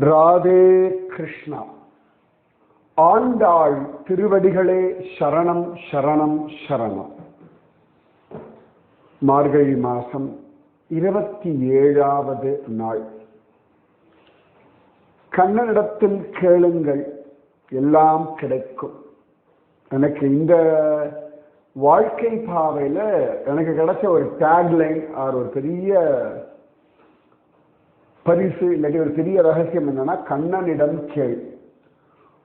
ராதே கிருஷ்ணா. ஆண்டாள் திருவடிகளே சரணம் சரணம் சரணம். மார்கழி மாசம் இருபத்தி ஏழாவது நாள். கண்ணனிடத்தில் கேளுங்கள் எல்லாம் கிடைக்கும். எனக்கு இந்த வாழ்க்கை பாவையில் எனக்கு கிடைச்ச ஒரு டேக்லைன் ஆர் ஒரு பெரிய பரிசு இல்லாட்டி ஒரு பெரிய ரகசியம் என்னன்னா கண்ணனிடம் கேள்.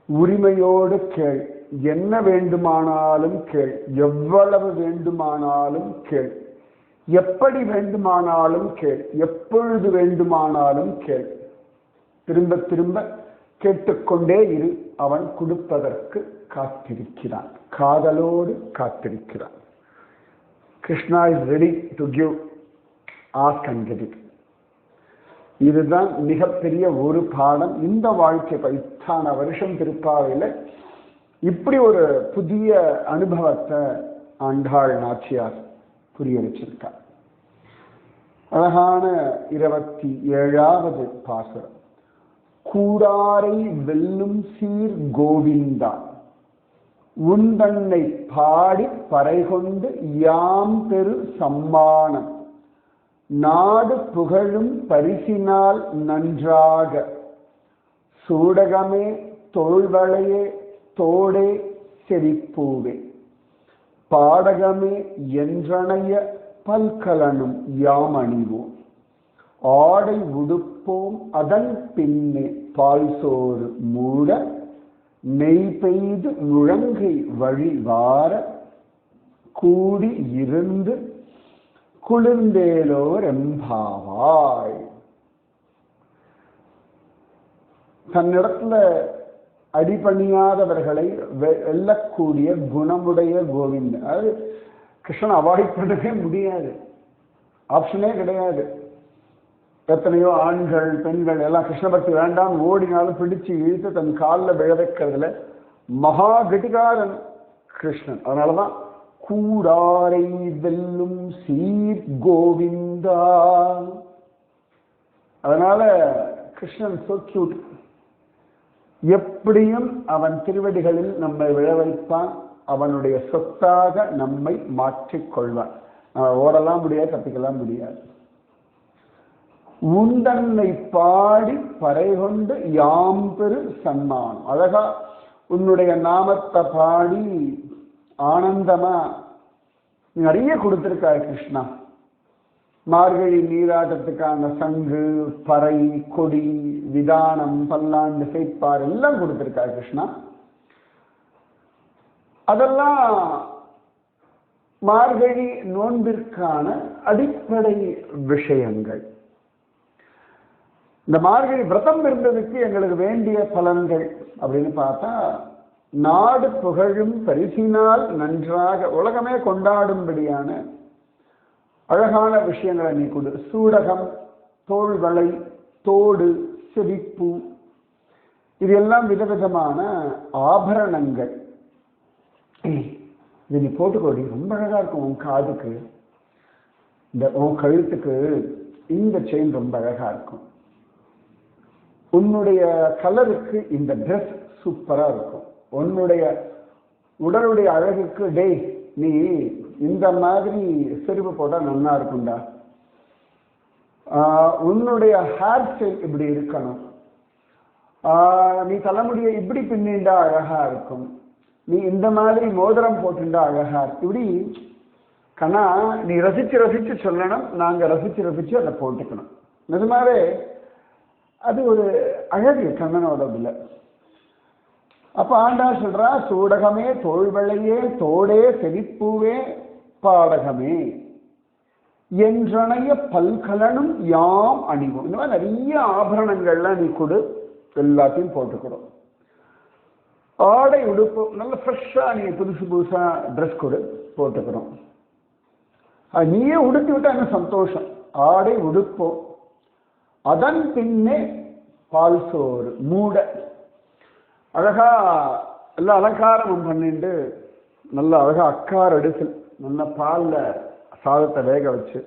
உரிமையோடு கேள். என்ன வேண்டுமானாலும் கேள். எவ்வளவு வேண்டுமானாலும் கேள். எப்படி வேண்டுமானாலும் கேள். எப்பொழுது வேண்டுமானாலும் கேள். திரும்ப திரும்ப கேட்டுக்கொண்டே இரு. அவன் கொடுப்பதற்கு காத்திருக்கிறான். காதலோடு காத்திருக்கிறான். Krishna is ready to give ask and get it இதுதான் மிகப்பெரிய ஒரு பாடம். இந்த வாழ்க்கை இத்தனை வருஷம் திருப்பாவையில் இப்படி ஒரு புதிய அனுபவத்தை ஆண்டாள் நாச்சியார் புரிய வச்சிருக்கார். அழகான இருபத்தி ஏழாவது பாசுரம். கூடாரை வெல்லும் சீர் கோவிந்தா. உந்தன்னை பாடி பறைகொண்டு யாம் பெரு சம்மானம். நாடு புகழும் பரிசினால் நன்றாக. சூடகமே தோள்வளையே தோடே செறிப்பூவே. பாடகமே என்றனைய பல்கலனும் யாம் அணிவோம் ஆடை உடுப்போம் அதன் பின்னே பால் சோறு மூட. நெய் பெய்து முழங்கை வழிவார கூடி இருந்து குளிர்ந்தேலோர் எம்பாவாய் தன்னிடத்துல அடிபணியாதவர்களை வெல்லக்கூடிய குணமுடைய கோவிந்தன் அது கிருஷ்ணன் அவாய்ட் பண்ணவே முடியாது ஆப்ஷனே கிடையாது எத்தனையோ ஆண்கள் பெண்கள் எல்லாம் கிருஷ்ண பக்தி வேண்டாம் ஓடினாலும் பிடிச்சு இழுத்து தன் காலில் விழ வைக்கிறதுல மகா கட்டிகாரன் கிருஷ்ணன் அதனாலதான் கூடாரை வெல்லும் சீர் கோவிந்தா. அதனால கிருஷ்ணன் சோ கியூட் எப்படியும் அவன் திருவடிகளில் நம்மை விழ வைப்பான். அவனுடைய சொத்தாக நம்மை மாற்றிக்கொள்வான் ஓடலாம் முடியாது தப்பிக்கலாம் முடியாது. உந்தன்னை பாடி பறை கொண்டு யாம்பெரு சன்மானம் அழகா உன்னுடைய நாமத்தை பாடி ஆனந்தமா? நிறைய கொடுத்துருக்காரு கிருஷ்ணா. மார்கழி நீராட்டத்துக்கான சங்கு பறை கொடி விதானம் பல்லாண்டு செய்ப்பார் எல்லாம் கொடுத்துருக்காரு கிருஷ்ணா. அதெல்லாம் மார்கழி நோன்பிற்கான அடிப்படை விஷயங்கள். இந்த மார்கழி விரதம் இருந்ததுக்கு எங்களுக்கு வேண்டிய பலன்கள் அப்படின்னு பார்த்தா நாடு புகழும் பரிசினால் நன்றாக உலகமே கொண்டாடும்படியான அழகான விஷயங்களை நீ கொடு. சூடகம் தோள்வளை தோடு செவிப்பு இது எல்லாம் விதவிதமான ஆபரணங்கள். இது நீ போட்டுக்கோடி ரொம்ப அழகா இருக்கும் உன் காதுக்கு. இந்த உன் கழுத்துக்கு இந்த செயின் ரொம்ப அழகா இருக்கும். உன்னுடைய கலருக்கு இந்த ட்ரெஸ் சூப்பரா இருக்கும். உன்னுடைய உடலுடைய அழகுக்கு டே நீ இந்த மாதிரி செருப்பு போட்டால் நல்லா இருக்கும்டா. உன்னுடைய ஹேர் ஸ்டைல் இப்படி இருக்கணும். நீ தலைமுடியை இப்படி பின்னிண்டா அழகா இருக்கும். நீ இந்த மாதிரி மோதிரம் போட்டுண்டா அழகா இருக்கும். இப்படி கண்ணா நீ ரசிச்சு ரசிச்சு சொல்லணும் நாங்கள் ரசிச்சு ரசிச்சு அதை போட்டுக்கணும். நிஜமாவே அது ஒரு அழகு கண்ணனோட இதுல அப்ப ஆண்டா சொல்றா சூடகமே தோல்வளையே தோடே செவிப்பூவே பாடகமே. என்றனைய பல்கலனும் யாம் அணிவோம். இந்த மாதிரி நிறைய ஆபரணங்கள்லாம் நீ கொடு எல்லாத்தையும் போட்டுக்கிறோம் ஆடை உடுப்பு நல்ல ஃப்ரெஷ்ஷா நீ புதுசு புதுசா ட்ரெஸ் கொடு போட்டுக்கிறோம் நீயே உடுத்தி விட்டா என்ன சந்தோஷம்? ஆடை உடுப்போம். அதன் பின்னே பால் சோறு மூட. அழகா எல்லாம் அலங்காரமும் பண்ணிட்டு நல்ல அழகா அக்கார் அடிசல் நல்ல பாலில் சாதத்தை வேக வச்சு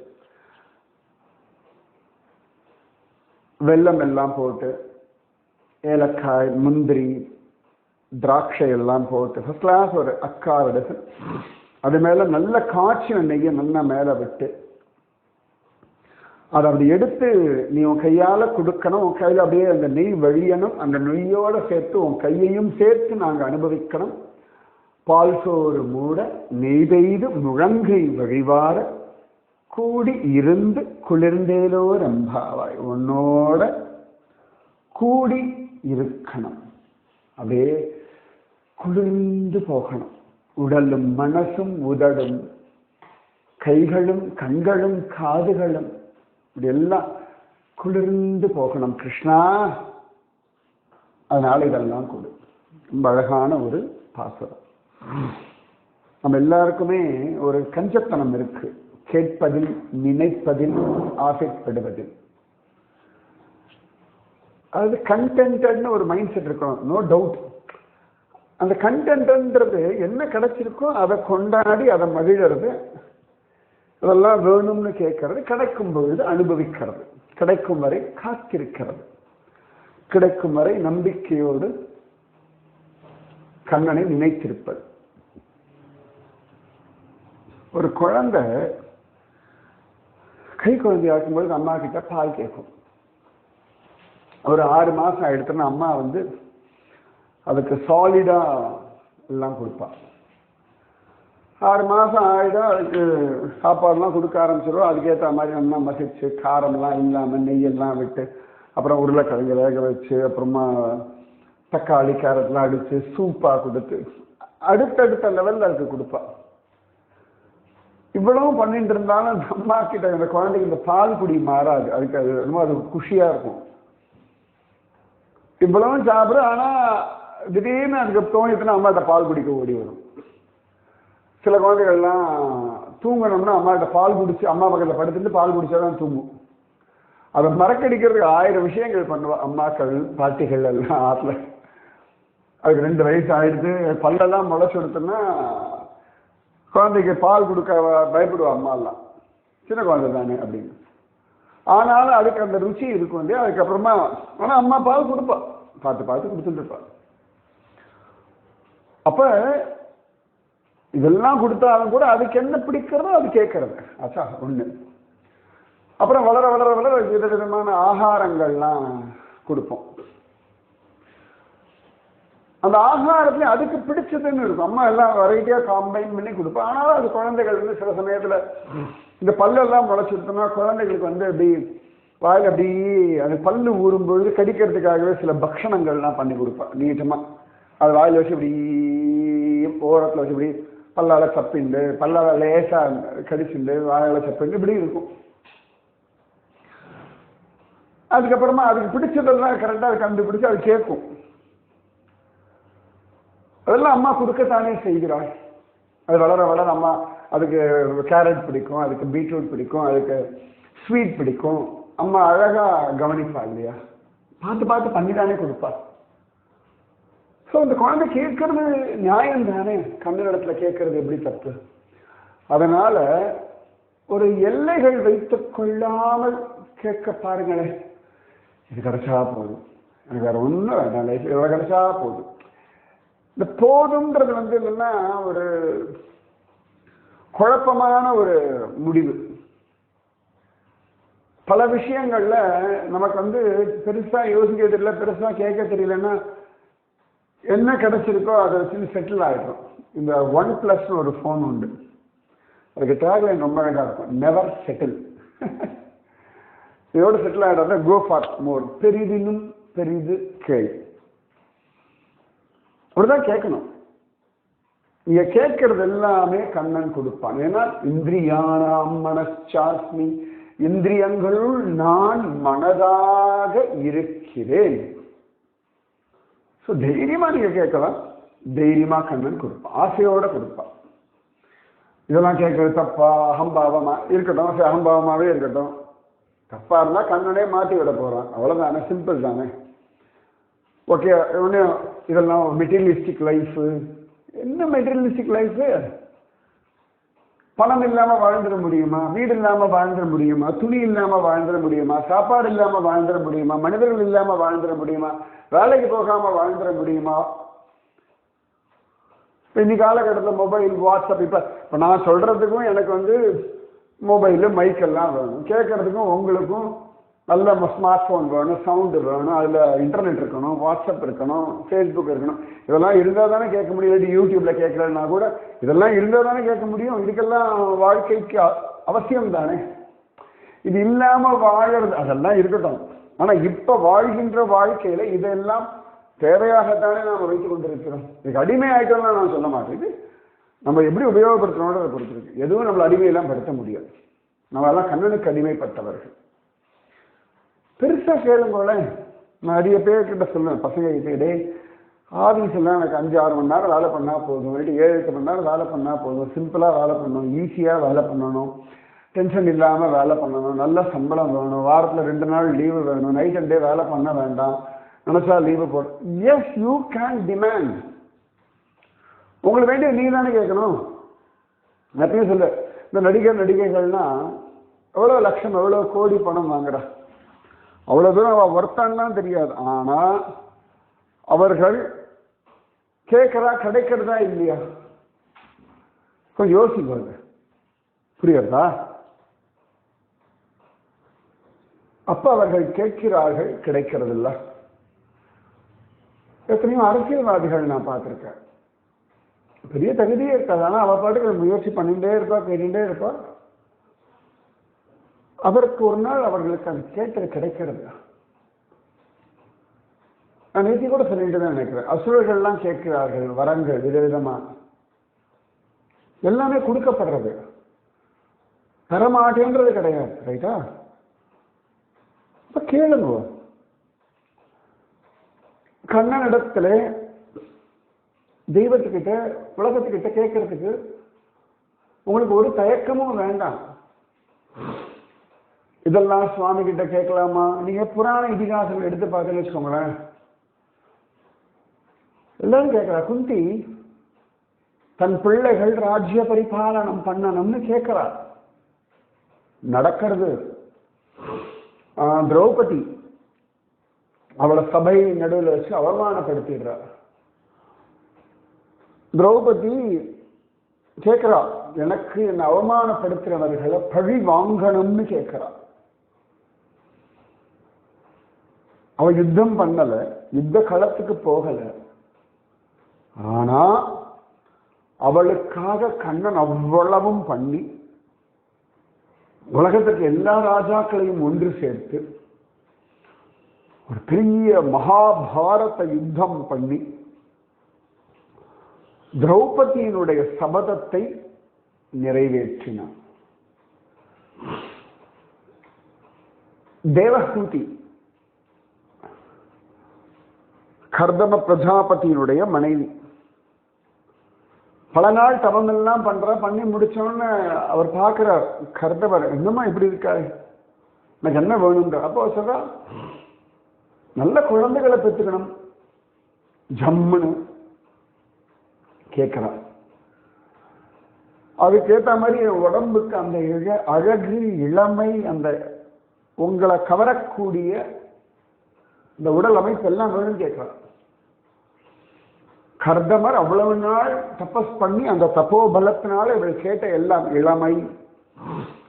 வெல்லம் எல்லாம் போட்டு ஏலக்காய் முந்திரி திராட்சை எல்லாம் போட்டு ஃபஸ்ட் கிளாஸ் ஒரு அக்கார் அடிசல் அது மேலே நல்ல காய்ச்சின நெய்யை நல்லா மேலே விட்டு அதை அப்படி எடுத்து நீ உன் கையால் கொடுக்கணும் உன் கையில் அப்படியே அந்த நெய் வழியணும் அந்த நெய்யோடு சேர்த்து உன் கையையும் சேர்த்து நாங்கள் அனுபவிக்கணும். பால் சோறு மூட நெய் பெய்து முழங்கை வழிவார கூடி இருந்து குளிர்ந்தேலோ ரம்பாவாய் உன்னோட கூடி இருக்கணும். அப்படியே குளிர்ந்து போகணும். உடலும் மனசும் உதடும். கைகளும் கண்களும் காதுகளும் இப்படி எல்லாம் குளிர்ந்து போகணும் கிருஷ்ணா. அதனால இதெல்லாம் கொடு. ரொம்ப அழகான ஒரு பாசுரம். நம்ம எல்லாருக்குமே ஒரு கஞ்சத்தனம் இருக்கு. கேட்பதில் நினைப்பதில் ஆசைப்படுவதில். அது கண்டென்ட்னு ஒரு மைண்ட் செட் இருக்கணும். நோ டவுட் அந்த கண்டென்ட்ன்றது என்ன கிடைச்சிருக்கோ அதை கொண்டாடி அதை மகிழறது அதெல்லாம் வேணும்னு கேட்கறது கிடைக்கும் பொழுது அனுபவிக்கிறது. கிடைக்கும் வரை காத்திருக்கிறது. கிடைக்கும் வரை நம்பிக்கையோடு கண்ணனை நினைத்திருப்பது. ஒரு குழந்தை கை குழந்தையாக்கும் பொழுது அம்மா கிட்ட பால் கேட்கும். ஒரு ஆறு மாசம் ஆயிடுத்துன்னு அம்மா வந்து அதுக்கு சாலிடா எல்லாம் கொடுப்பாள் ஆறு மாதம் ஆகிடும் அதுக்கு சாப்பாடுலாம் கொடுக்க ஆரம்பிச்சிடும் அதுக்கேற்ற மாதிரி நல்லா மசிச்சு காரம்லாம் இல்லாமல் நெய்யெல்லாம் விட்டு அப்புறம் உருளைக்கிழங்கு வேக வச்சு அப்புறமா தக்காளி கேரட்லாம் அடித்து சூப்பாக கொடுத்து அடுத்தடுத்த லெவலில் அதுக்கு கொடுப்பா. இவ்வளவும் பண்ணிட்டு இருந்தாலும் அந்த அம்மா கிட்ட இந்த குழந்தைக்கு இந்த பால் குடி மாறாது. அதுக்கு அது ரொம்ப அது குஷியாக இருக்கும். இவ்வளவும் சாப்பிடும் ஆனால் திடீர்னு அதுக்கு தோணிட்டுனா அம்மாட்ட பால் குடிக்க ஓடி வரும். சில குழந்தைகள்லாம் தூங்கணும்னா அம்மாட்ட பால் குடிச்சு அம்மா பக்கத்தில் படுத்துட்டு பால் குடிச்சாதான் தூங்கும். அதை மறக்கடிக்கிறதுக்கு ஆயிரம் விஷயங்கள் பண்ணுவா அம்மாக்கள் பாட்டிகள் எல்லாம் ஆற்றுல அதுக்கு ரெண்டு வயசு ஆயிடுது. பல்லெல்லாம் முளைச்சு கொடுத்தோன்னா குழந்தைக்கு பால் கொடுக்க பயப்படுவா அம்மாலாம். சின்ன குழந்தை தானே அப்படின்னு. ஆனாலும் அதுக்கு அந்த ருச்சி இருக்கும் இல்லையா? அதுக்கப்புறமா ஆனால் அம்மா பால் கொடுப்பா. பார்த்து பார்த்து கொடுத்துட்டு இருப்பா. அப்போ இதெல்லாம் கொடுத்தாலும் கூட அதுக்கு என்ன பிடிக்கிறதோ அது கேட்கறது. ஆச்சா ஒன்று அப்புறம் வளர வளர வளர விதவிதமான ஆகாரங்கள்லாம் கொடுப்போம். அந்த ஆகாரத்துலேயும் அதுக்கு பிடிச்சதுன்னு இருக்கும். அம்மா எல்லாம் வெரைட்டியாக காம்பைன் பண்ணி கொடுப்போம். ஆனாலும் அது குழந்தைகள் வந்து சில சமயத்தில் இந்த பல்லெல்லாம் முளைச்சிருந்தோம்னா குழந்தைகளுக்கு வந்து அப்படி வாயில் அப்படி அந்த பல்லு ஊறும் பொழுது கடிக்கிறதுக்காகவே சில பக்ஷணங்கள்லாம் பண்ணி கொடுப்பேன் நீட்டமாக அது வாயில் வச்சு இப்படி ஓரத்தில் வச்சு இப்படி பல்லால சப்பிண்டு பல்லால லேசா கடிச்சுண்டு வாயால சப்பிண்டு இப்படி இருக்கும். அதுக்கப்புறமா அதுக்கு பிடிச்சதெல்லாம் கரெக்டாக அது கண்டுபிடிச்சு அது கேட்கும். அதெல்லாம் அம்மா கொடுக்கத்தானே செய்கிறாள். அது வளர வளர அம்மா அதுக்கு கேரட் பிடிக்கும் அதுக்கு பீட்ரூட் பிடிக்கும் அதுக்கு ஸ்வீட் பிடிக்கும். அம்மா அழகா கவனிப்பா இல்லையா? பார்த்து பார்த்து பண்ணிதானே கொடுப்பா. ஸோ இந்த குழந்தை கேட்கறது நியாயம் தானே? கண்ணிடத்துல கேட்கறது எப்படி தப்பு? அதனால ஒரு எல்லைகள் வைத்து கொள்ளாமல் கேட்க பாருங்களேன். இது கிடைச்சா போதும். எனக்கு வேற ஒன்றும் வேண்டாம். லைஃப் இவ்வளோ கிடைச்சா போதும். இந்த போதுன்றது வந்து என்னன்னா ஒரு குழப்பமான ஒரு முடிவு. பல விஷயங்கள்ல நமக்கு வந்து பெருசா யோசிக்க தெரியல பெருசா கேட்க தெரியலன்னா என்ன கிடைச்சிருக்கோ அதை வச்சு செட்டில் ஆகிடும் இந்த ஒன் ப்ளஸ்னு ஒரு ஃபோன் உண்டு. அதுக்கு டேக்லைன் ரொம்ப அழகாக இருக்கும். நெவர் செட்டில் இதோடு செட்டில் ஆகிடாத கோ ஃபார் மோர் பெரிதினும் பெரிது கேள். அப்படிதான் கேட்கணும். நீங்க கேட்கறது எல்லாமே கண்ணன் கொடுப்பான். ஏன்னா இந்திரியானாம் மனச்சாஸ்மி. இந்திரியங்களுள் நான் மனதாக இருக்கிறேன். ஸோ தைரியமாக நீங்கள் கேட்கலாம். தைரியமாக கண்ணன் கொடுப்பான் ஆசையோட கொடுப்பான் இதெல்லாம் கேட்குறது தப்பா அகம்பாவமா இருக்கட்டும். சரி, அகம்பாவமாகவே இருக்கட்டும். தப்பாக இருந்தால் கண்ணனே மாற்றி விட போகிறான் அவ்வளோதானே சிம்பிள் தானே. ஓகே ஒன்று இதெல்லாம் மெட்டீரியலிஸ்டிக் லைஃபு என்ன மெட்டீரியலிஸ்டிக் லைஃபு பணம் இல்லாம வாழ்ந்துட முடியுமா? வீடு இல்லாம வாழ்ந்துட முடியுமா? துணி இல்லாம வாழ்ந்துட முடியுமா? சாப்பாடு இல்லாம வாழ்ந்துட முடியுமா? மனிதர்கள் இல்லாம வாழ்ந்துட முடியுமா? வேலைக்கு போகாம வாழ்ந்துட முடியுமா? இன்னைக்கு காலகட்டத்தில் மொபைல் வாட்ஸ்அப் இப்ப இப்ப நான் சொல்றதுக்கும் எனக்கு வந்து மொபைலு மைக்கெல்லாம் வேணும். கேட்கறதுக்கும் உங்களுக்கும் நல்ல ஸ்மார்ட் ஃபோன் வேணும் சவுண்டு வேணும் அதில் இன்டர்நெட் இருக்கணும் வாட்ஸ்அப் இருக்கணும் ஃபேஸ்புக் இருக்கணும். இதெல்லாம் இருந்தால் தானே கேட்க முடியும். இல்லாட்டி யூடியூப்பில் கேட்கலன்னா கூட இதெல்லாம் இருந்தால் தானே கேட்க முடியும். இதுக்கெல்லாம் வாழ்க்கைக்கு அவசியம் தானே இது இல்லாமல் வாழறது அதெல்லாம் இருக்கட்டும். ஆனால் இப்போ வாழ்கின்ற வாழ்க்கையில் இதெல்லாம் தேவையாகத்தானே நாம் வைத்து கொண்டிருக்கிறோம். இதுக்கு அடிமை ஆகிட்டோம்லாம் நான் சொல்ல மாட்டேன். நம்ம எப்படி உபயோகப்படுத்தணுன்றதை அதை இருக்கு. எதுவும் நம்மளை அடிமையெல்லாம் படுத்த முடியாது. நம்ம எல்லாம் கண்ணனுக்கு அடிமைப்பட்டவர்கள். பெருசாக கேளுங்களேன் நான் நிறைய பேர்கிட்ட சொல்லுவேன் பசங்க கிட்டே டேய் ஆஃபீஸ் எனக்கு அஞ்சு ஆறு மணி நேரம் வேலை பண்ணால் போதும். இல்லாட்டி ஏழு எட்டு மணி நேரம் வேலை பண்ணால் போதும். சிம்பிளாக வேலை பண்ணணும். ஈஸியாக வேலை பண்ணணும். டென்ஷன் இல்லாமல் வேலை பண்ணணும். நல்ல சம்பளம் வேணும். வாரத்தில் ரெண்டு நாள் லீவு வேணும். நைட் அண்ட் டே வேலை பண்ண வேண்டாம். நினச்சா லீவு போட எஸ் யூ கேன் டிமாண்ட் உங்களுக்கு வேண்டிய நீ தானே கேட்கணும் எப்பயும் சொல்லு இந்த நடிகர் நடிகைகள்னா எவ்வளோ லட்சம் எவ்வளோ கோடி பணம் வாங்குறா அவ்வளோ தூரம் அவள் ஒர்த்தான்லாம் தெரியாது. ஆனா அவர்கள் கேட்கறா கிடைக்கிறதா இல்லையா? கொஞ்சம் யோசிப்பாங்க புரியுறதா அப்ப அவர்கள் கேட்கிறார்கள் கிடைக்கிறதில்ல. எத்தனையோ அரசியல்வாதிகள் நான் பார்த்திருக்கேன். பெரிய தகுதியே இருக்காது. ஆனா அவ பாட்டுக்கு முயற்சி பண்ணிட்டே இருப்பா கேட்டுட்டே இருப்பா. அவருக்கு ஒரு நாள் அவர்களுக்கு அது கேட்டது கிடைக்கிறது நான் நேற்று கூட சொல்லிட்டு தான் நினைக்கிறேன். அசுரர்கள்லாம் கேட்கிறார்கள் வரங்கள் விதவிதமா. எல்லாமே கொடுக்கப்படுறது. தரமாட்டேன்றது கிடையாது ரைட்டா? இப்போ கேளுங்க. கண்ணனிடத்துல தெய்வத்துக்கிட்ட உலகத்துக்கிட்ட கேட்கறதுக்கு உங்களுக்கு ஒரு தயக்கமும் வேண்டாம். இதெல்லாம் சுவாமி கிட்ட கேட்கலாமா? நீங்க புராண இதிகாசங்கள் எடுத்து பார்த்தீங்கன்னு வச்சுக்கோங்களேன். எல்லாரும் கேட்கிறா குந்தி தன் பிள்ளைகள் ராஜ்ய பரிபாலனம் பண்ணணும்னு கேட்கிறார் நடக்கிறது. ஆஹ், திரௌபதி அவளை சபை நடுவில் வச்சு அவமானப்படுத்திடுறா. திரௌபதி கேட்கிறா எனக்கு என்னை அவமானப்படுத்துறவர்களை பழி வாங்கணும்னு கேட்கிறா. அவ யுத்தம் பண்ணல யுத்த களத்துக்கு போகல. ஆனா அவளுக்காக கண்ணன் அவ்வளவும் பண்ணி உலகத்துக்கு எல்லா ராஜாக்களையும் ஒன்று சேர்த்து ஒரு பெரிய மகாபாரத யுத்தம் பண்ணி திரௌபதியினுடைய சபதத்தை நிறைவேற்றினான். தேவஹூதி கர்தம பிரஜாபதியினுடைய மனைவி. பல நாள் தவமெல்லாம் பண்ற பண்ணி முடிச்சோன்னு அவர் பார்க்கிறார் கர்தவர் என்னம்மா இப்படி இருக்காரு எனக்கு என்ன வேணுன்ற அப்போ சொல்றா நல்ல குழந்தைகளை பெற்றுக்கணும். ஜம்முன்னு கேட்கிறார். அதுக்கேற்ற மாதிரி உடம்புக்கு அந்த இழ அழகு இளமை அந்த உங்களை கவரக்கூடிய இந்த உடல் அமைப்பு எல்லாம் வேணும்னு கேட்கிறார். கர்தமர் அவ்வளவு நாள் தபஸ் பண்ணி அந்த தப்போ பலத்தினால இவள் கேட்ட எல்லாம் இளமை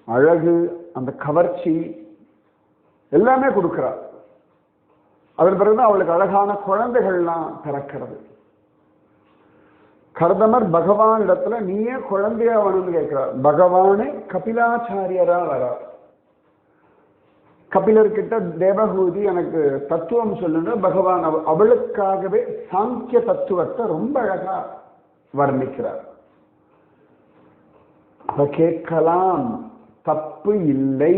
அழகு அந்த கவர்ச்சி எல்லாமே கொடுக்கிறார் அதன் பிறகுதான் அவளுக்கு அழகான குழந்தைகள்லாம் பிறக்கிறது. கர்தமர் பகவான் இடத்துல நீயே குழந்தையா வேணும்னு கேட்கிறார். பகவானே கபிலாச்சாரியரா வரார். கபிலர்கிட்ட தேவகூதி எனக்கு தத்துவம் சொல்லுங்க பகவான் அவளுக்காகவே சாங்கிய தத்துவத்தை ரொம்ப அழகா வர்ணிக்கிறார். கேட்கலாம் தப்பு இல்லை.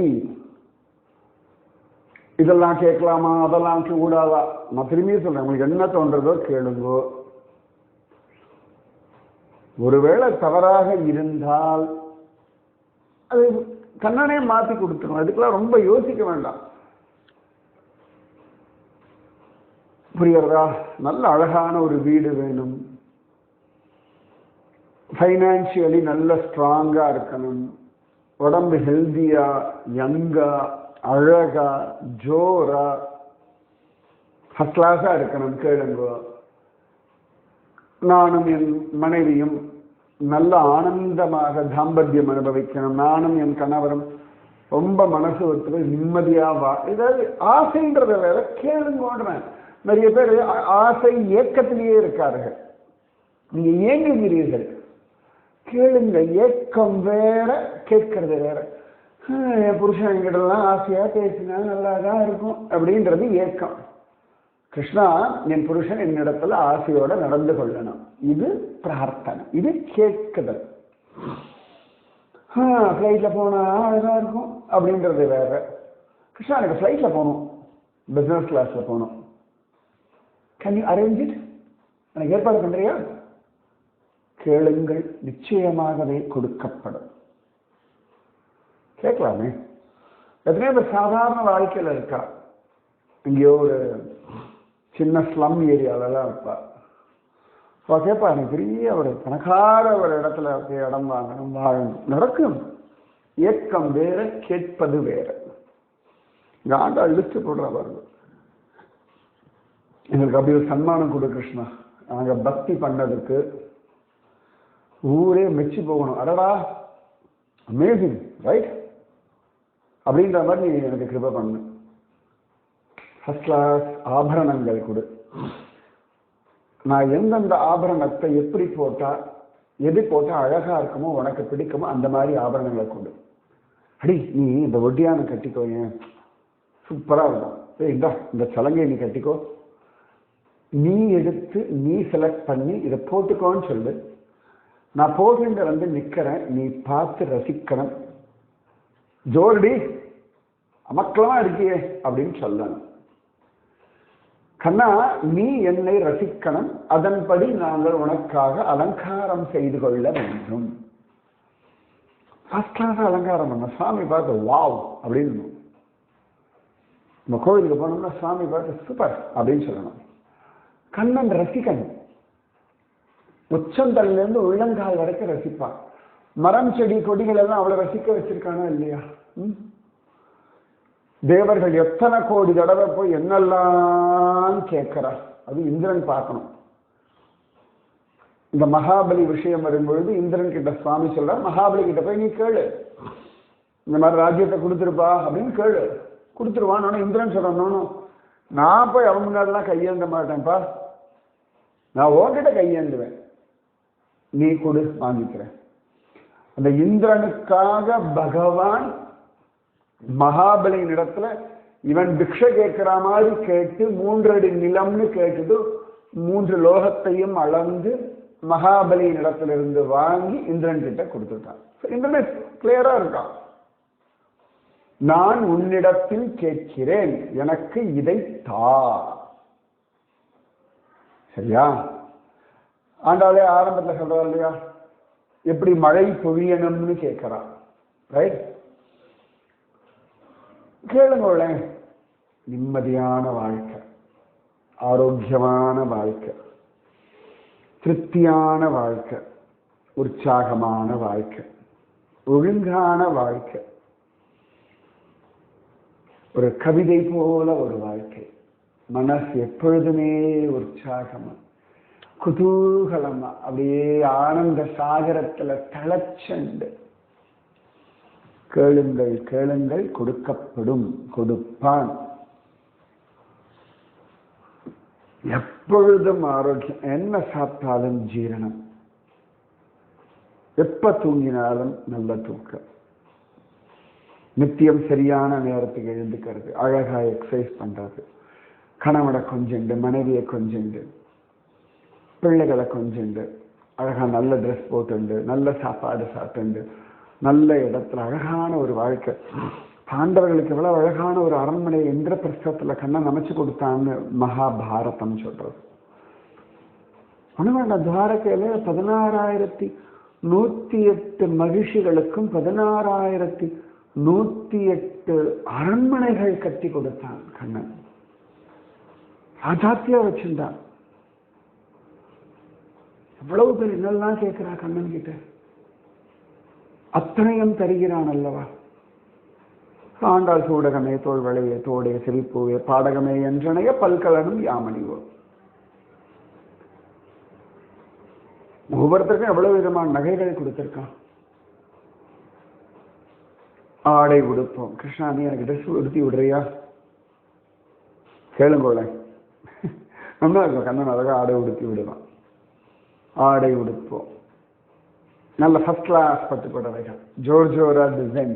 இதெல்லாம் கேட்கலாமா? அதெல்லாம் கூடாதா? நான் திரும்பி சொல்றேன் உங்களுக்கு என்ன தோன்றதோ கேளுங்கோ. ஒருவேளை தவறாக இருந்தால் அது கண்ணனே மாற்றி கொடுத்துரும். அதுக்கெல்லாம் ரொம்ப யோசிக்க வேண்டாம். புரியுறதா நல்ல அழகான ஒரு வீடு வேணும். ஃபைனான்சியலி நல்ல ஸ்ட்ராங்காக இருக்கணும். உடம்பு ஹெல்தியா யங்கா அழகா ஜோரா ஃபர்ஸ்ட் கிளாஸாக இருக்கணும் கேளுங்க. நானும் என் மனைவியும் நல்ல ஆனந்தமாக தாம்பத்தியம் அனுபவிக்கணும். நானும் என் கணவரும் ரொம்ப மனசு ஒருத்தர் நிம்மதியாக நிம்மதியா வா. ஏதாவது ஆசைன்றத வேற கேளுங்கன்றேன் நிறைய பேர் ஆசை ஏக்கத்திலேயே இருக்கார்கள். நீங்க ஏங்குகிறீர்கள். கேளுங்க ஏக்கம் வேற கேட்கறது வேற. என் புருஷன் என்கிட்டலாம் ஆசையா பேசினா நல்லா தான் இருக்கும். அப்படின்றது ஏக்கம். கிருஷ்ணா என் புருஷன் என்னிடத்துல ஆசையோட நடந்து கொள்ளணும். இது பிரார்த்தனை. இது கேட்குதல். ஃப்ளைட்டில் போனால் அழகாக இருக்கும். அப்படின்றது வேற. கிருஷ்ணா எனக்கு ஃப்ளைட்டில் போகணும். பிஸ்னஸ் கிளாஸில் போகணும். கேன் யூ அரேஞ்ச் இட் எனக்கு ஏற்பாடு பண்ணுறியா கேளுங்கள். நிச்சயமாகவே கொடுக்கப்படும். கேட்கலாமே. எத்தனையோ பேர் சாதாரண வாழ்க்கையில் இருக்கா எங்கேயோ ஒரு சின்ன ஸ்லம் ஏரியாவிலலாம் இருப்பாள் அவ கேட்பா எனக்கு பெரிய ஒரு பணக்கார ஒரு இடத்துல போய் இடம் வாங்கணும் வாழணும். நடக்கும். ஏக்கம் வேற கேட்பது வேற. இந்த ஆண்டா இழுத்து போடுறா பாருங்க. எங்களுக்கு அப்படி ஒரு சன்மானம் கொடு கிருஷ்ணா. நாங்கள் பக்தி பண்ணதுக்கு ஊரே மெச்சு போகணும். அடடா அமேசிங் ரைட் அப்படின்ற மாதிரி நீ எனக்கு கிருப பண்ணு. ஃபர்ஸ்ட் கிளாஸ் ஆபரணங்கள் கொடு. நான் எந்தெந்த ஆபரணத்தை எப்படி போட்டால் எது போட்டால் அழகாக இருக்குமோ உனக்கு பிடிக்குமோ அந்த மாதிரி ஆபரணங்களை கொடு. அடி நீ இந்த ஒட்டியான கட்டிக்கோ ஏன்? சூப்பராக இருக்கும். ஏய் இந்தா இந்த சலங்கை நீ கட்டிக்கோ. நீ எடுத்து நீ செலக்ட் பண்ணி இதை போட்டுக்கோன்னு சொல்லு. நான் போகின்ற வந்து நிற்கிறேன் நீ பார்த்து ரசிக்கணும். ஜோர்டி அமக்கலமாக இருக்கியே அப்படின்னு சொல்லணும். கண்ணா நீ என்னை ரசிக்கணும். அதன்படி நாங்கள் உனக்காக அலங்காரம் செய்து கொள்ள வேண்டும். ஃபர்ஸ்ட் கிளாஸ் அலங்காரம் பண்ண. சாமி பார்த்து வாவ் அப்படின்னு நம்ம கோவிலுக்கு போனோம்னா சாமி பார்த்து சூப்பர் அப்படின்னு சொல்லணும். கண்ணன் ரசிக்கணும். உச்சந்தல்லேருந்து உள்ளங்கால் வரைக்கும் ரசிப்பான். மரம் செடி கொடிகள் எல்லாம் அவ்வளோ ரசிக்க வச்சிருக்கானா இல்லையா? ம்? தேவர்கள் எத்தனை கோடி தடவை போய் என்னெல்லாம் கேட்கிறார்? அது இந்திரன் பார்க்கணும். இந்த மகாபலி விஷயம் வரும்பொழுது இந்திரன் கிட்ட சுவாமி சொல்ற மகாபலி கிட்ட போய் நீ கேளு. இந்த மாதிரி ராஜ்யத்தை கொடுத்துருப்பா அப்படின்னு கேளு. கொடுத்துருவான் இந்திரன் சொல்லணும் நான் போய் அவன் முன்னாடிலாம் கையேந்த மாட்டேன்ப்பா. நான் உன்கிட்ட கையேந்துவேன். நீ கொடு வாங்கிக்கிறேன். அந்த இந்திரனுக்காக பகவான் மகாபலியின் இடத்துல இவன் பிக்ஷை கேட்கிற மாதிரி கேட்டு மூன்றடி நிலம்னு கேட்டுட்டு மூன்று லோகத்தையும் அளந்து மகாபலியின் இடத்துல இருந்து வாங்கி இந்திரன் கிட்ட கொடுத்துட்டான் இந்திரன் கிளியரா இருக்கான் நான் உன்னிடத்தில் கேட்கிறேன் எனக்கு இதை தா. சரியா? ஆண்டாளே ஆரம்பத்தில் சொல்றா இல்லையா? எப்படி மழை பொழியணும்னு கேட்கிறான். ரைட் கேளுங்களேன் நிம்மதியான வாழ்க்கை ஆரோக்கியமான வாழ்க்கை திருப்தியான வாழ்க்கை உற்சாகமான வாழ்க்கை ஒழுங்கான வாழ்க்கை. ஒரு கவிதை போல ஒரு வாழ்க்கை. மனசு எப்பொழுதுமே உற்சாகமா குதூகலமா அப்படியே ஆனந்த சாகரத்துல தளச்சண்டு கேளுங்கள் கேளுங்கள் கொடுக்கப்படும் கொடுப்பான். எப்பொழுதும் ஆரோக்கியம் என்ன சாப்பிட்டாலும் ஜீரணம். எப்ப தூங்கினாலும் நல்ல தூக்கம். நித்தியம் சரியான நேரத்துக்கு எழுந்துக்கிறது அழகா எக்ஸசைஸ் பண்றது. கணவனை கொஞ்சண்டு மனைவியை கொஞ்சண்டு பிள்ளைகளை கொஞ்சண்டு அழகா நல்ல ட்ரெஸ் போட்டுண்டு நல்ல சாப்பாடு சாப்பிட்டுண்டு நல்ல இடத்துல அழகான ஒரு வாழ்க்கை. பாண்டவர்களுக்கு எவ்வளவு அழகான ஒரு அரண்மனை இந்திரபிரஸ்தத்துல கண்ணன் அமைச்சு கொடுத்தான்னு மகாபாரதம் சொல்றது. ஒண்ணுமே துவாரகையில பதினாறாயிரத்தி நூத்தி எட்டு மகிழ்ச்சிகளுக்கும் பதினாறாயிரத்தி நூத்தி எட்டு அரண்மனைகள் கட்டி கொடுத்தான் கண்ணன். ராஜாத்தியா வச்சிருந்தான். எவ்வளவு பேர் என்னெல்லாம் கேட்கிறா கண்ணன் கிட்ட அத்தனையும் தருகிறான் அல்லவா? ஆண்டாள் சூடகமே தோல்வளையே தோடே சிரிப்புவே பாடகமே என்றனைய பல்கலனும் யாமணிவோம் ஒவ்வொருத்தருக்கும் எவ்வளவு விதமான நகைகளை கொடுத்திருக்கான்? ஆடை உடுப்போம். கிருஷ்ணா நீ எனக்கு ட்ரெஸ் உடுத்தி விடுறியா? கேளுங்கோல நல்லா இருக்கும் கண்ணன் அழகா ஆடை உடுத்தி விடுவான். ஆடை உடுப்போம். நல்ல ஃபர்ஸ்ட் கிளாஸ் பட்டு புடவைகள். ஜோர் ஜோரா டிசைன்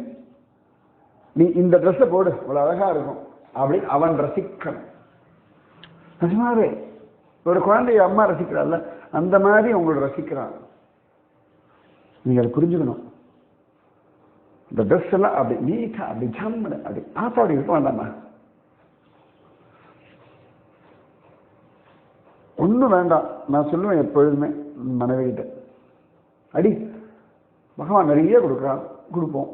நீ இந்த ட்ரெஸ்ஸை போடு அவ்வளோ அழகா இருக்கும். அப்படின்னு அவன் ரசிக்கணும். நிஜமாவே ஒரு குழந்தைய அம்மா ரசிக்கிறாள்ல அந்த மாதிரி உங்களை ரசிக்கிறான். நீங்கள் அதை புரிஞ்சுக்கணும். இந்த ட்ரெஸ் எல்லாம் அப்படி நீட்டாக அப்படி ஜம்முன்னு அப்படி பார்த்தா அப்படி இருக்க வேண்டாமா? ஒன்றும் வேண்டாம். நான் சொல்லுவேன் எப்பொழுதுமே மனைவி கிட்ட அடி பகவான் நிறைய கொடுக்குறான் கொடுப்போம்.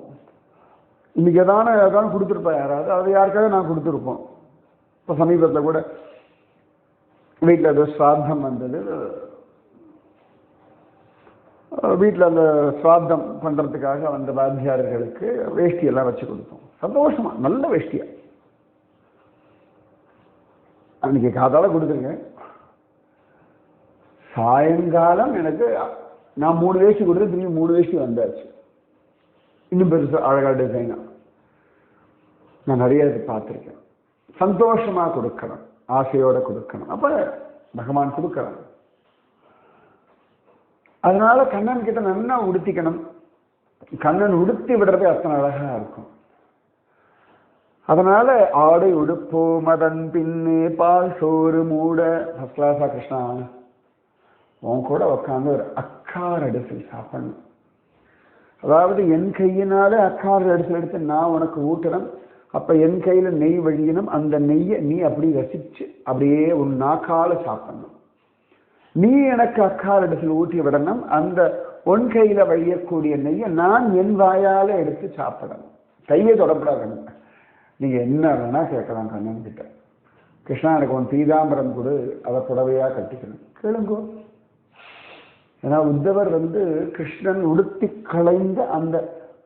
இன்னைக்கு எதான ஏதாவது கொடுத்துருப்பா யாராவது அது யாருக்காவது நான் கொடுத்துருப்போம். இப்போ சமீபத்தில் கூட வீட்டில் அது ஸ்ராத்தம் வந்தது. வீட்டில் அந்த ஸ்ராத்தம் பண்ணுறதுக்காக வந்த வாத்தியாரர்களுக்கு வேஷ்டியெல்லாம் வச்சு கொடுத்தோம். சந்தோஷமாக நல்ல வேஷ்டியாக அன்னைக்கு காதால் கொடுத்துருங்க. சாயங்காலம் எனக்கு நான் மூணு வேஷ்டி கொடுத்து திரும்பி மூணு வேஷ்டி வந்தாச்சு. இன்னும் பெருசு அழகாக டிசைனா நான் நிறைய இது பார்த்துருக்கேன். சந்தோஷமாக கொடுக்கணும் ஆசையோடு கொடுக்கணும். அப்போ பகவான் கொடுக்கறான் அதனால கண்ணன் கிட்ட நல்லா உடுத்திக்கணும். கண்ணன் உடுத்தி விடுறது அத்தனை அழகா இருக்கும். அதனால ஆடை உடுப்பு மதன் பின்னே பால் சோறு மூட. ஃபர்ஸ்ட் கிளாஸா கிருஷ்ணா உன் கூட உட்காந்து ஒரு அக்கார அடிசல் சாப்பிடணும். அதாவது என் கையினால அக்கார் அடிசல் எடுத்து நான் உனக்கு ஊட்டணும். அப்ப என் கையில நெய் வழியணும். அந்த நெய்யை நீ அப்படி ரசிச்சு அப்படியே உன் நாக்கால சாப்பிடணும். நீ எனக்கு அக்கார இடத்தில் ஊட்டி விடணும். அந்த உன் கையில வழியக்கூடிய நெய்யை நான் என் வாயால எடுத்து சாப்பிடணும். கையை தொடப்படாது நீங்க என்ன வேணா கேட்கலாம் கண்ணன் கிட்ட கிருஷ்ணா எனக்கு உன் பீதாம்பரம் கொடு. அதை புடவையா கட்டிக்கணும். கேளுங்கோ. ஏன்னா உத்தவர் வந்து கிருஷ்ணன் உடுத்தி களைந்த அந்த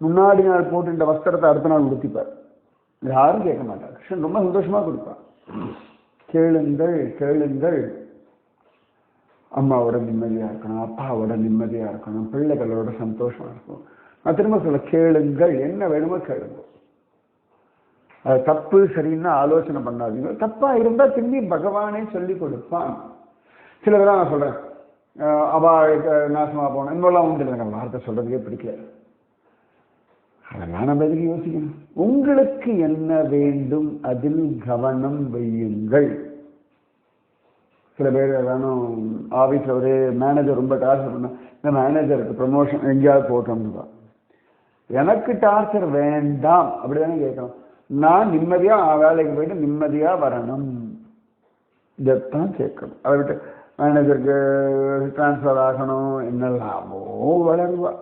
முன்னாடி நாள் போட்டுட்ட வஸ்திரத்தை அடுத்த நாள் உடுத்திப்பார். யாரும் கேட்க மாட்டார். கிருஷ்ணன் ரொம்ப சந்தோஷமா கொடுப்பார். கேளுங்கள் கேளுங்கள். அம்மாவோட நிம்மதியா இருக்கணும் அப்பாவோட நிம்மதியா இருக்கணும் பிள்ளைகளோட சந்தோஷமா இருக்கும் நான் திரும்ப சொல்ல கேளுங்கள். என்ன வேணுமோ கேளுங்க. அது தப்பு சரின்னு ஆலோசனை பண்ணாதீங்க. தப்பா இருந்தா திரும்பி பகவானே சொல்லி கொடுப்பான். சில நான் சொல்றேன் அஹ் அவா அஹ் நாசமா போனோம் உண்டு எனக்கு வார்த்தை சொல்கிறதுக்கே பிடிக்கல. அதெல்லாம் நம்ம எதுக்கு யோசிக்கணும்? உங்களுக்கு என்ன வேண்டும் அதில் கவனம் வையுங்கள். சில பேர் வேணும் ஆஃபீஸில் ஒரு மேனேஜர் ரொம்ப டார்ச்சர் பண்ண இந்த மேனேஜருக்கு ப்ரமோஷன் எங்கேயாவது போட்டோம்னு எனக்கு டார்ச்சர் வேண்டாம். அப்படி தானே கேட்கணும். நான் நிம்மதியா வேலைக்கு போயிட்டு நிம்மதியா வரணும். இதைத்தான் கேட்கணும். அதை விட்டு எனக்கு டிரான்ஸ்ஃபர் ஆகணும். என்னெல்லாமோ வளருவா.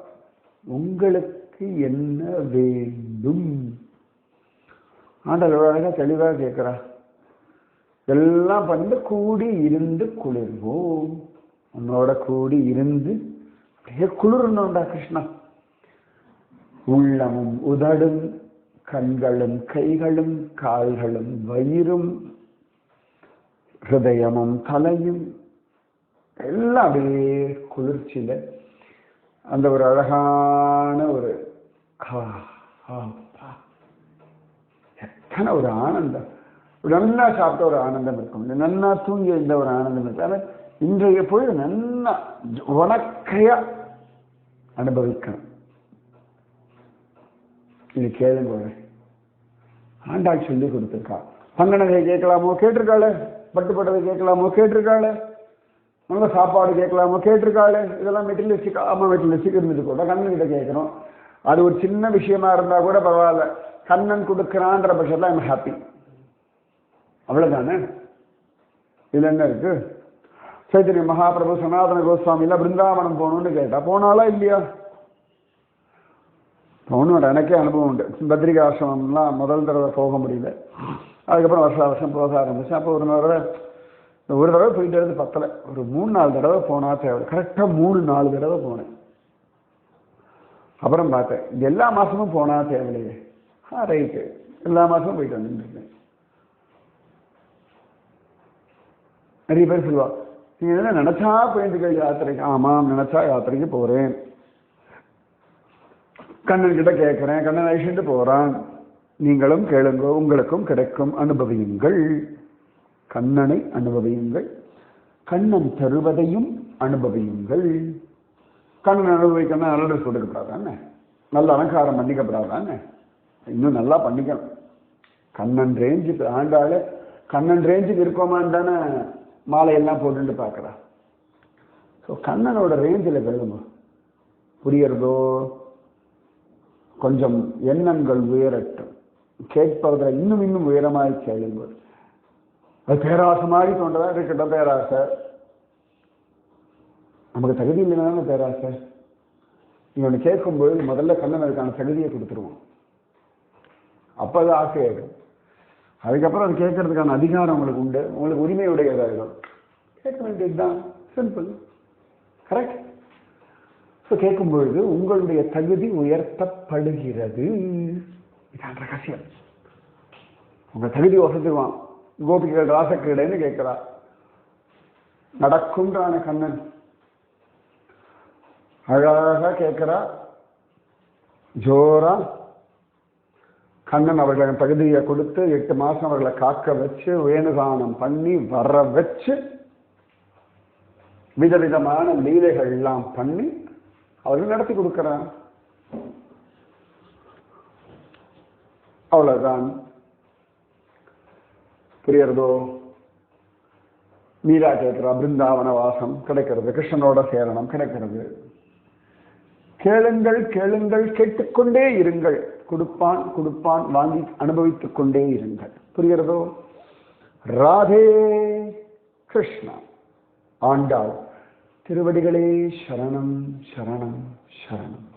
உங்களுக்கு என்ன வேண்டும்? ஆண்டவர் அழகாக தெளிவாக கேட்குறா எல்லாம் பண்ணி கூடி இருந்து குளிர்வோம். உன்னோட கூடி இருந்து அப்படியே குளிரணும்டா கிருஷ்ணா. உள்ளமும் உதடும் கண்களும் கைகளும் கால்களும் வயிறும் ஹிருதயமும் தலையும் எல்லாம் அப்படியே குளிர்ச்சியில் அந்த ஒரு அழகான ஒரு எத்தனை ஒரு ஆனந்தம். நல்லா சாப்பிட்ட ஒரு ஆனந்தம் இருக்கும். நல்லா தூங்கி இருந்த ஒரு ஆனந்தம் இருக்கும். ஆனால் இன்றைய பொழுது நல்லா உனக்கையா அனுபவிக்கணும். இது கேளுங்க ஆண்டாள் சொல்லி கொடுத்துருக்கா. பங்கனகை கேட்கலாமோ? கேட்டிருக்காளே? பட்டு கேட்கலாமோ? கேட்டிருக்காளே? நல்ல சாப்பாடு கேட்கலாமா. கேட்டிருக்காளே. இதெல்லாம் மெட்டீரியலிஸ்டிக் ஆமா மெட்டீரியலிஸ்டிக் இருந்துட்டு கூட. கண்ணன் கிட்ட கேட்கணும் அது ஒரு சின்ன விஷயமா இருந்தால் கூட பரவாயில்ல. கண்ணன் கொடுக்குறான்ற பட்சத்தில் ஐம் ஹாப்பி அவ்வளோதானே இதில் என்ன இருக்கு? சைத்தன்ய மகாபிரபு சனாதன கோஸ்வாமியில் பிருந்தாவனம் போகணும்னு கேட்டால் போனாலா இல்லையா? போகணும் எனக்கே அனுபவம் உண்டு. பத்ரிகாசிரமம்லாம் முதல் தடவை போக முடியல. அதுக்கப்புறம் வருஷ வருஷம் போக ஆரம்பிச்சு அப்போ ஒரு தடவை ஒரு தடவை போயிட்டு வரது பத்தலை. ஒரு மூணு நாலு தடவை போனா தேவை. கரெக்டாக மூணு நாலு தடவை போனேன். அப்புறம் பார்த்தேன் எல்லா மாசமும் போனா தேவையில்லையே. ஆ ரைட்டு எல்லா மாசமும் போயிட்டு வந்துருக்கேன் நிறைய பேர் சொல்லுவா நீங்க என்ன நினைச்சா போயிட்டு யாத்திரைக்கு? ஆமாம் நினைச்சா யாத்திரைக்கு போறேன். கண்ணன் கிட்ட கேட்கிறேன் கண்ணன் ஐஷன்ட்டு போறான். நீங்களும் கேளுங்க உங்களுக்கும் கிடைக்கும் அனுபவியுங்கள். கண்ணனை அனுபவியுங்கள். கண்ணன் தருவதையும் அனுபவியுங்கள். கண்ணன் அனுபவிக்கணும் நல்ல ட்ரெஸ் கொடுக்கப்படாதானே நல்ல அலங்காரம் பண்ணிக்கப்படாதானே இன்னும் நல்லா பண்ணிக்கணும். கண்ணன் ரேஞ்சுக்கு ஆண்டாளே கண்ணன் ரேஞ்சுக்கு இருக்கோமான்னு தானே மாலையெல்லாம் போட்டுட்டு பார்க்குறா ஸோ கண்ணனோட ரேஞ்சில் கழுவுங்க புரியறதோ? கொஞ்சம் எண்ணங்கள் உயரட்டும். கேட்பவர்களை இன்னும் இன்னும் உயரமாய் கேளுங்கள். அது பேராசை மாதிரி தோன்றதா? இருக்கட்டும் பேராசை. நமக்கு தகுதி இல்லைன்னா பேராசை? நீ ஒன்று கேட்கும்பொழுது முதல்ல கண்ணன் அதுக்கான தகுதியை கொடுத்துருவோம். அப்போ அது ஆசையாயிடும். அதுக்கப்புறம் அது கேட்கறதுக்கான அதிகாரம் உங்களுக்கு உண்டு. உங்களுக்கு உரிமை உடையதாயிடும் கேட்க வேண்டியதுதான். சிம்பிள் கரெக்ட் ஸோ கேட்கும் பொழுது உங்களுடைய தகுதி உயர்த்தப்படுகிறது. இதான் ரகசியம். உங்கள் தகுதி வசதிவான் கோபிகள் ராசக்கீடைன்னு கேட்கிறா நடக்கும்ன்றான கண்ணன். அழகாக கேட்கிறா ஜோரா. கண்ணன் அவர்களின் தகுதியை கொடுத்து எட்டு மாசம் அவர்களை காக்க வச்சு வேணுகானம் பண்ணி வர வச்சு விதவிதமான லீலைகள் எல்லாம் பண்ணி அவர்கள் நடத்தி கொடுக்கிறான் அவ்வளவுதான். புரியறதோ மீரா கேட்கிறா பிருந்தாவன வாசம் கிடைக்கிறது கிருஷ்ணனோட சேரணம் கிடைக்கிறது. கேளுங்கள் கேளுங்கள் கேட்டுக்கொண்டே இருங்கள். கொடுப்பான் கொடுப்பான் வாங்கி அனுபவித்துக் கொண்டே இருங்கள். புரிகிறதோ? ராதே கிருஷ்ணா ஆண்டாள் திருவடிகளே சரணம் சரணம் சரணம்.